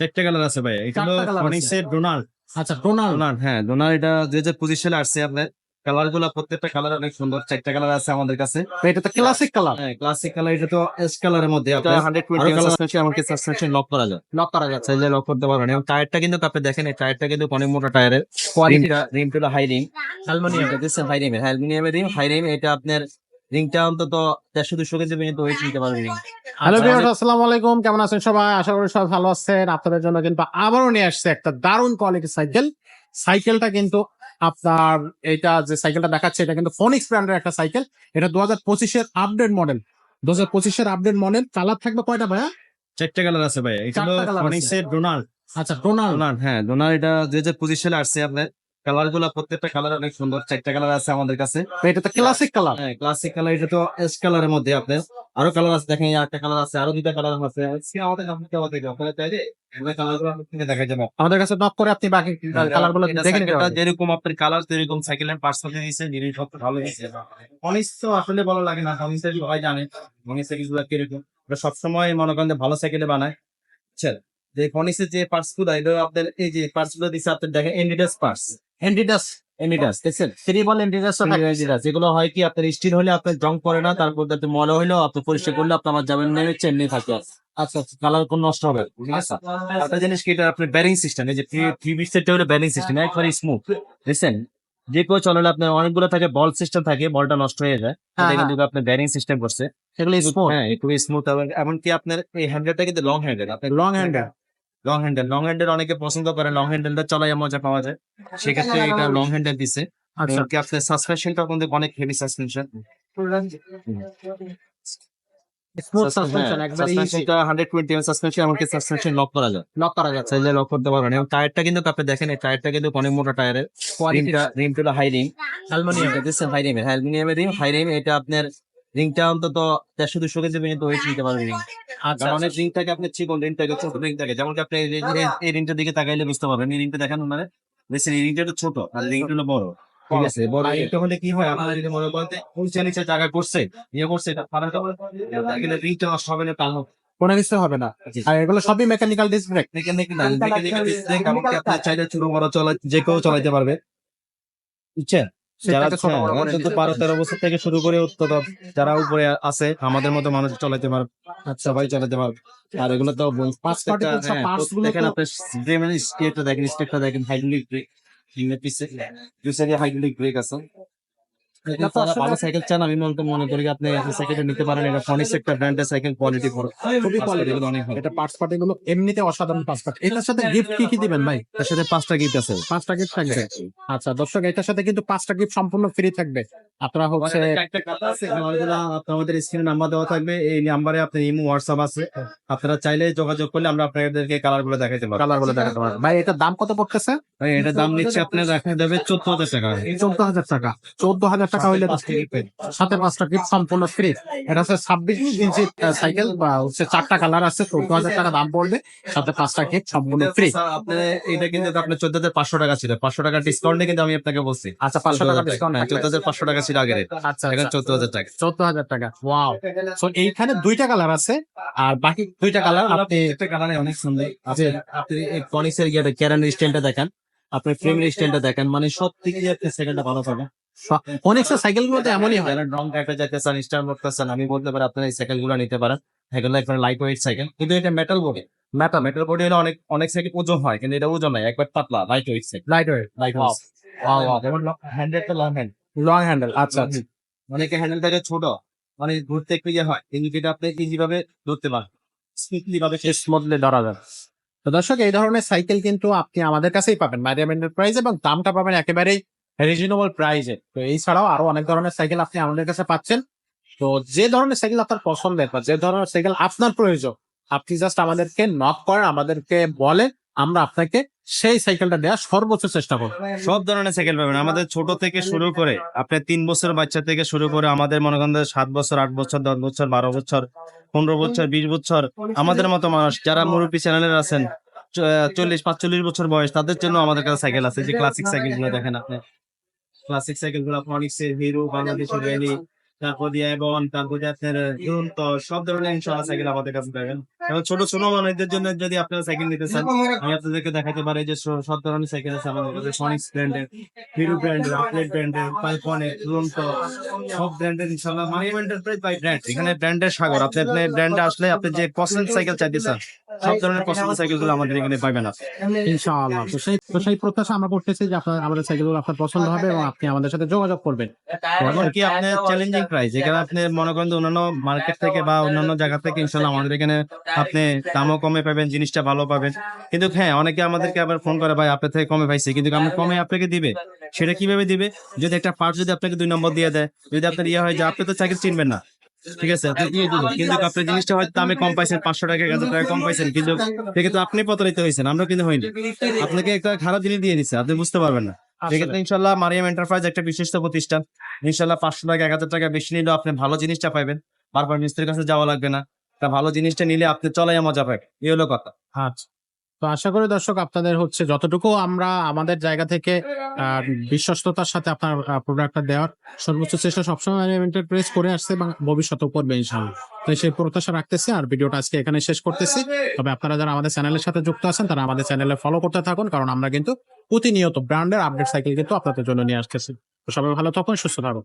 চারটে কালার আছে ভাই। এটা ফনিক্সের ডোনাল্ড আচ্ছা ডোনাল্ড ডোনাল্ড হ্যাঁ ডোনাল্ড এটা দুই হাজার পঁচিশ সালে আসছে আপনার কালারগুলো প্রত্যেকটা কালার অনেক সুন্দর। চারটা কালার আছে আমাদের কাছে। এটা তো ক্লাসিক কালার হ্যাঁ ক্লাসিক কালার এটা তো এস কালারের মধ্যে হান্ড্রেড আমাকে সাসপেনশন লক করা যায়। লক করা যাচ্ছে চাইলে লক করতে পারবেন। এবং টায়ারটা কিন্তু আপনি দেখেন এই টায়ারটা কিন্তু অনেক মোটা টায়ারের কোয়ালিটি রিমটা রিমটা হাই রিম অ্যালুমিনিয়াম এটা দিচ্ছেন হাই রিমের অ্যালুমিনিয়ামের রিম হাই রিম এটা আপনার রিংটা অন্তত দেড়শো দুশো কেজি পর্যন্ত ওয়েট নিতে পারবে রিং হ্যালো ভিউয়ার্স আসসালামু আলাইকুম। কেমন আছেন সবাই? আশা করি সবাই ভালো আছেন। আপনাদের জন্য কিন্তু আবারও নিয়ে আসছে একটা দারুণ কোয়ালিটির সাইকেল সাইকেলটা কিন্তু আপনার এটা যে সাইকেলটা দেখাচ্ছে এটা কিন্তু ফোনিক্স ব্র্যান্ডের একটা সাইকেল এটা দু হাজার পঁচিশের আপডেট মডেল দু হাজার পঁচিশের আপডেট মডেল কালার থাকবে কয়টা ভাইয়া? চারটে কালার আছে ভাই। এটা হলো চারটা colour আছে। ফনিক্সের ডোনাল্ড আচ্ছা ডোনাল্ড ডোনাল্ড হ্যাঁ ডোনাল্ড এটা দুই হাজার পঁচিশ সালে আসছে আপনার। কালারগুলো প্রত্যেকটা কালার অনেক সুন্দর। চারটা কালার আছে আমাদের কাছে। এটা তো ক্লাসিক কালার হ্যাঁ ক্লাসিক কালার এটা তো এস কালারের মধ্যে আপনার। আরও কালার আছে দেখেন একটা কালার আছে আরও দুইটা কালার আছে। আমাদেরগুলো কাছে নক করে আপনি বাকি কালারগুলো এটা দেখে নিতে সাইকেলটা পারবেন। যেরকম আপনার কালার সেরকম সাইকেলের পার্সেল দিয়েছে জিনিস সব ভালো দিয়েছে অনিস তো আসলে ভালো লাগে না অনিসের হয় জানে অনিসের কিছুটা কীরকম ওরা সবসময় মনে করেন যে ভালো সাইকেলে বানায়। বুঝছেন যে ফনিসের যে পার্টসগুলো আপনার এই যে পার্টসগুলো দিচ্ছে আপনার দেখেন এন্ডিডাস পার্টস এন্ডিডাস এন্ডিডাস দেখছেন? থ্রি বল যেগুলো হয় কি আপনার স্টিল হলে আপনার জং পড়ে না তারপর ময়লা আপনি পরিষ্কার করলে আপনার আমার যাবেন নেমে চেন্নাই থাকে। আচ্ছা আচ্ছা কালার কোন নষ্ট হবে একটা জিনিস কি এটা আপনার ব্যারিং সিস্টেম এই যে টিভি সেটটা হলো ব্যারিং সিস্টেম একবারে স্মুথ বুঝছেন যে কেউ চলে আপনার অনেকগুলো থাকে বল সিস্টেম থাকে বলটা নষ্ট হয়ে যায় এটা হ্যাঁ, কিন্তু আপনার ব্যারিং সিস্টেম করছে। এগুলো স্মুথ হ্যাঁ খুবই স্মুথ এমনকি আপনার এই হ্যান্ডেলটা কিন্তু লং হ্যান্ডেল আপনার long handle long handle long handle অনেকে পছন্দ করে লং হ্যান্ডেলটা চলাই মজা পাওয়া যায়। সেক্ষেত্রে এটা লং হ্যান্ডেল দিছে। আচ্ছা। এমনকি আপনার সাসপেনশনটা কিন্তু অনেক হেভি সাসপেনশন স্মুথ সাসপেনশন একবারে সাসপেনশনটা 120 এম সাসপেনশন এমনকি সাসপেনশন লক করা যায়। লক করা যাচ্ছে। চাইলে লক করতে পারবেন। এবং টায়ারটা কিন্তু আপনি দেখেন এই টায়ারটা কিন্তু অনেক মোটা টায়ারের রিমটা রিমটা হলো হাই রিম অ্যালুমিনিয়াম দিচ্ছেন হাই রিমের অ্যালুমিনিয়ামের রিম হাই রিম এটা আপনার রিংটা অন্তত দেড়শো দুশো কেজি পর্যন্ত ওয়েট নিতে পারবে রিং আচ্ছা অনেক রিং থাকে আপনার চিকন রিং থাকে ছোট রিং থাকে যেমন আপনি এই রিংটার দিকে তাকাইলে বুঝতে পারবেন এই রিংটা দেখেন মানে রিংটা ছোট আর রিংটা হলো বড় ঠিক আছে? বড় রিংটা হলে কি হয়? আপনারা যদি মনে করেন যে নিচে জায়গা করছে ইয়ে করছে এটা রিংটা নষ্ট হবে না তাহলে কোনো কিছু হবে না। আর এগুলো সবই মেকানিক্যাল ডিস্ক ব্রেক মেকানিক্যাল এমনকি আপনি চাইলে ছোট বড় চলা যে কেউ চালাতে পারবে। বুঝছেন? যারা বারো তেরো বছর থেকে শুরু করে উত্তর যারা উপরে আছে আমাদের মতো মানুষ চলাইতে পারবে সবাই চালাতে পারবে আর এগুলো তো হ্যাঁ, দেখেন আপনার দেখেন স্টেটটা দেখেন হাইড্রোলিক ব্রেক সাইডে হাইড্রোলিক ব্রেক আছে ভালো সাইকেল চান আমি মনে মনে করি আপনি এই সাইকেলটা নিতে পারেন। এটা ফনিক্স একটা ব্র্যান্ডের সাইকেল কোয়ালিটি খুবই কোয়ালিটি অনেক এটা পার্টস পার্টি গুলো এমনিতে অসাধারণ পার্টস পার্টি এটার সাথে গিফট কি কি দিবেন ভাই? তার সাথে পাঁচটা গিফট আছে। পাঁচটা গিফট থাকবে? আচ্ছা দর্শক এটার সাথে কিন্তু পাঁচটা গিফট সম্পূর্ণ ফ্রি থাকবে। আপনারা হচ্ছে আমাদের স্ক্রিনে নাম্বার দেওয়া থাকবে। এই নাম্বারে ইমো হোয়াটসঅ্যাপ আছে। আপনারা চাইলে যোগাযোগ করলে আমরা আপনাদেরকে কালারগুলো দেখাতে পারব। কালারগুলো দেখাতে ভাই এটার দাম কত পড়তেছে? ভাই, এটার দাম নিচ্ছে আপনার দেখা যাবে চোদ্দ হাজার টাকা। চোদ্দ হাজার টাকা। চোদ্দ হাজার টাকা হইলে তো সাথে পাঁচটা গিফট সম্পূর্ণ ফ্রি এটা হচ্ছে ছাব্বিশ ইঞ্চি সাইকেল বা হচ্ছে চারটা কালার আছে চোদ্দ হাজার টাকা দাম পড়বে। সাথে পাঁচটা গিফট সম্পূর্ণ ফ্রি এটা কিন্তু আপনার চোদ্দ হাজার পাঁচশো টাকা ছিল। পাঁচশো টাকা ডিসকাউন্টে কিন্তু আমি আপনাকে বলছি। আচ্ছা পাঁচশো টাকা। ডিসকাউন্ট চোদ্দ হাজার পাঁচশো টাকা ছিল আগের। আচ্ছা এখন চোদ্দ হাজার টাকা। চোদ্দ হাজার টাকা। ওয়াও তো এইখানে দুইটা কালার আছে আর বাকি দুইটা কালার আপনি একটা কালারে অনেক সুন্দর। আপনি আপনি এই কনিক্সের ইয়েটা ক্যারান স্ট্যান্ডটা দেখেন। আপনি ফ্রেম স্ট্যান্ডটা দেখেন। মানে সব থেকে আপনি সেকেন্ডটা ভালো পাবেন। অনেক সাইকেলগুলো তো এমনই হয়। রং একটা যাইতে চান স্টার করতেছেন আমি বলতে পারি আপনারা এই সাইকেলগুলো নিতে পারেন। এগুলো একবার লাইট ওয়েট সাইকেল কিন্তু এটা metal body meta metal body হলে অনেক অনেক সাইকেল ওজন হয় কিন্তু এটা ওজন নাই একবার পাতলা light weight cycle light weight light wow. যেমন লং হ্যান্ড লং হ্যান্ডেল আচ্ছা আচ্ছা। অনেকে হ্যান্ডেল থাকে ছোট মানে ঘুরতে একটু ইয়ে হয় কিন্তু এটা আপনি ইজি ভাবে ধরতে পারেন স্মুথলি ভাবে স্মুথলি ধরা যাবে তো দর্শক এই ধরনের সাইকেল কিন্তু আপনি আমাদের কাছেই পাবেন। মারিয়াম এন্টারপ্রাইজ এবং দামটা পাবেন একেবারেই রিজনেবল প্রাইজে তো এছাড়াও আরও অনেক ধরনের সাইকেল আপনি আমাদের কাছে পাচ্ছেন। তো যে ধরনের সাইকেল আপনার পছন্দের বা যে ধরনের সাইকেল আপনার প্রয়োজন, আপনি জাস্ট আমাদেরকে নক করেন আমাদেরকে বলে আমরা আপনাকে সেই সাইকেলটা দেওয়ার সর্বোচ্চ চেষ্টা করব। সব ধরনের সাইকেল পাবেন। আমাদের ছোট থেকে শুরু করে আপনার তিন বছর বাচ্চা থেকে শুরু করে আমাদের মনে করেন সাত বছর, আট বছর, দশ বছর, বারো বছর, পনেরো বছর, বিশ বছর, আমাদের মতো মানুষ যারা মুরব্বী চ্যানেলের আছেন চল্লিশ, পাঁচচল্লিশ বছর বয়স, তাদের জন্য আমাদের কাছে সাইকেল আছে। যে ক্লাসিক সাইকেলগুলো দেখেন আপনি। ক্লাসিক সাইকেলগুলো ফনিক্সের হিরো বাংলাদেশের র্যালি তারপর দিয়ে এবং তারপর দিয়ে আপনার দুরন্ত সব ধরনের ইনশাল্লাহ সাইকেল আমাদের কাছে পাবেন। এবং ছোট ছোট মানুষদের জন্য যদি আপনারা সাইকেল নিতে চান আমি আপনাদেরকে দেখাতে পারি যে সব ধরনের সাইকেল আছে আমাদের কাছে। সনিক্স ব্র্যান্ডের হিরো ব্র্যান্ডের আপলেট ব্র্যান্ডের পাইপনের দুরন্ত সব ব্র্যান্ডের ইনশাল্লাহ মানি এন্টারপ্রাইজ বাই ব্র্যান্ড এখানে ব্র্যান্ডের সাগর আপনি আপনি ব্র্যান্ডে আসলে আপনি যে পছন্দ সাইকেল চাইতে চান সব ধরনের পছন্দ সাইকেলগুলো আমাদের এখানে পাবেন আপনি ইনশাআল্লাহ। তো সেই তো সেই প্রত্যাশা আমরা করতেছি যে আপনার আমাদের সাইকেলগুলো আপনার পছন্দ হবে এবং আপনি আমাদের সাথে যোগাযোগ করবেন। কি আপনার চ্যালেঞ্জিং প্রাইস এখানে আপনি মনে করেন অন্যান্য মার্কেট থেকে বা অন্যান্য জায়গা থেকে ইনশাল্লাহ আমাদের এখানে আপনি দামও কমে পাবেন জিনিসটা ভালো পাবেন। কিন্তু হ্যাঁ অনেকে আমাদেরকে আবার ফোন করে ভাই আপনার থেকে কমে পাইছে। কিন্তু আমি কমে আপনাকে দিবে। সেটা কীভাবে দিবে? যদি একটা পার্ট যদি আপনাকে দুই নম্বর দিয়ে দেয় যদি আপনার ইয়ে হয় যে আপনি তো সাইকেল চিনবেন না। ঠিক আছে আপনি কিন্তু আপনার জিনিসটা হয়তো দামে কম পাইছেন পাঁচশো টাকা এক হাজার টাকা কম পাইছেন কিন্তু সেক্ষেত্রে আপনি প্রতারিত হয়েছেন আমরা কিন্তু হয়নি আপনাকে একটা খারাপ জিনিস দিয়ে দিচ্ছে আপনি বুঝতে পারবেন না। সেক্ষেত্রে ইনশাল্লাহ মারিয়াম এন্টারপ্রাইজ একটা বিশিষ্ট প্রতিষ্ঠান। ইনশাল্লাহ পাঁচশো টাকা এক হাজার টাকা বেশি নিলেও আপনি ভালো জিনিসটা পাবেন বারবার মিস্ত্রির কাছে যাওয়া লাগবে না। তা ভালো জিনিসটা নিলে আপনি চলাই মজা পাবেন। এই হলো কথা। আচ্ছা। তো আশা করি দর্শক আপনাদের হচ্ছে যতটুকু আমরা আমাদের জায়গা থেকে বিশ্বস্ততার সাথে আপনার প্রোডাক্টটা দেওয়ার সর্বোচ্চ চেষ্টা সবসময় এন্টারপ্রাইজ করে আসছে এবং ভবিষ্যতেও করবে ইনশাআল্লাহ। তো সেই প্রত্যাশা রাখতেছি আর ভিডিওটা আজকে এখানে শেষ করতেছি। তবে আপনারা যারা আমাদের চ্যানেলের সাথে যুক্ত আছেন, তারা আমাদের চ্যানেলে ফলো করতে থাকুন, কারণ আমরা কিন্তু প্রতিনিয়ত ব্র্যান্ডের আপডেট সাইকেল কিন্তু আপনাদের জন্য নিয়ে আসতেছি। তো সবাই ভালো থাকুন, সুস্থ থাকুন।